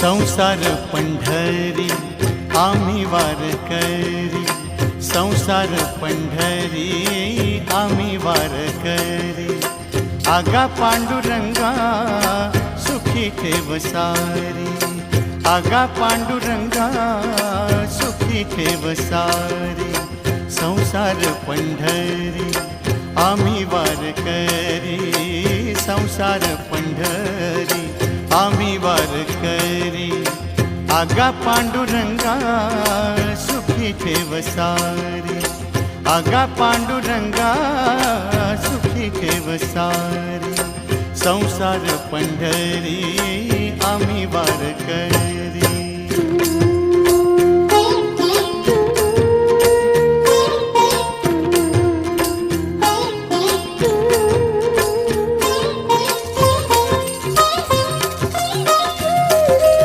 संसार पंढरी, आम्ही वार करी. संसार पंढरी, आम्ही वार करी. आगा पांडुरंगा, सुखी ठेव सारी. आगा पांडुरंगा, सुखी ठेव सारी. संसार पंढरी, आम्ही वार करी. संसार पंढरी, आम्ही वार करी. आगा पांडुरंगा सुखी थे सारी। आगा पांडुरंगा सुखी थे सारी। संसार करी